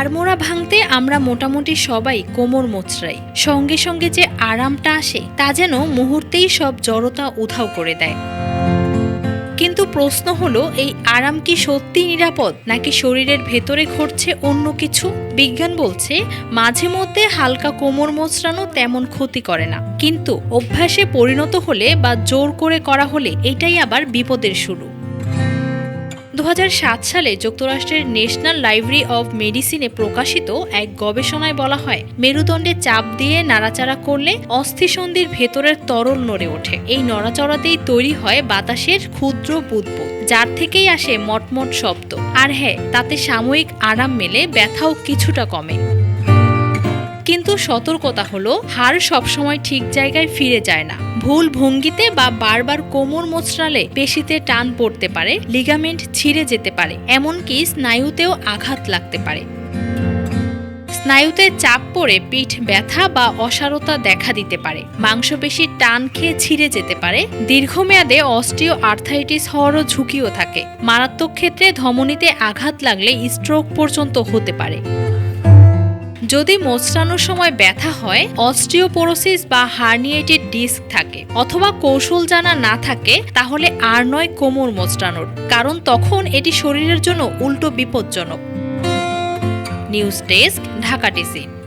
আড়মোড়া ভাঙতে আমরা মোটামুটি সবাই কোমর মোচড়াই। সঙ্গে সঙ্গে যে আরামটা আসে, তা যেন মুহূর্তেই সব জড়তা উধাও করে দেয়। কিন্তু প্রশ্ন হলো, এই আরাম কি সত্যি নিরাপদ, নাকি শরীরের ভেতরে ঘটছে অন্য কিছু? বিজ্ঞান বলছে, মাঝে মধ্যে হালকা কোমর মোচড়ানো তেমন ক্ষতি করে না। কিন্তু অভ্যাসে পরিণত হলে বা জোর করে করা হলে এটাই আবার বিপদের শুরু। দু হাজার সাত সালে যুক্তরাষ্ট্রের ন্যাশনাল লাইব্রেরি অব মেডিসিনে প্রকাশিত এক গবেষণায় বলা হয়, মেরুদণ্ডে চাপ দিয়ে নাড়াচাড়া করলে অস্থিসন্ধির ভেতরের তরল নড়ে ওঠে। এই নড়াচড়াতেই তৈরি হয় বাতাসের ক্ষুদ্র বুদবুদ, যার থেকেই আসে মটমট শব্দ। আর হ্যাঁ তাতে সাময়িক আরাম মেলে, ব্যথাও কিছুটা কমে। কিন্তু সতর্কতা হলো, হাড় সবসময় ঠিক জায়গায় ফিরে যায় না। ভুল ভঙ্গিতে বা বারবার কোমর মোচড়ালে পেশিতে টান পড়তে পারে, লিগামেন্ট ছিঁড়ে যেতে পারে, এমনকি স্নায়ুতেও আঘাত লাগতে পারে। স্নায়ুতে চাপ পড়ে পিঠ ব্যথা বা অসারতা দেখা দিতে পারে মাংসপেশি টান খেয়ে ছিঁড়ে যেতে পারে, দীর্ঘমেয়াদে অস্টিও আর্থাইটিস হওয়ারও ঝুঁকিও থাকে। মারাত্মক ক্ষেত্রে ধমনীতে আঘাত লাগলে স্ট্রোক পর্যন্ত হতে পারে। যদি মোচড়ানোর সময় ব্যথা হয়, অস্টিওপোরোসিস বা হার্নিয়েটেড ডিস্ক থাকে অথবা কৌশল জানা না থাকে, তাহলে আর নয় কোমর মোচড়ানোর কারণ তখন এটি শরীরের জন্য উল্টো বিপজ্জনক। News desk, Dhaka TC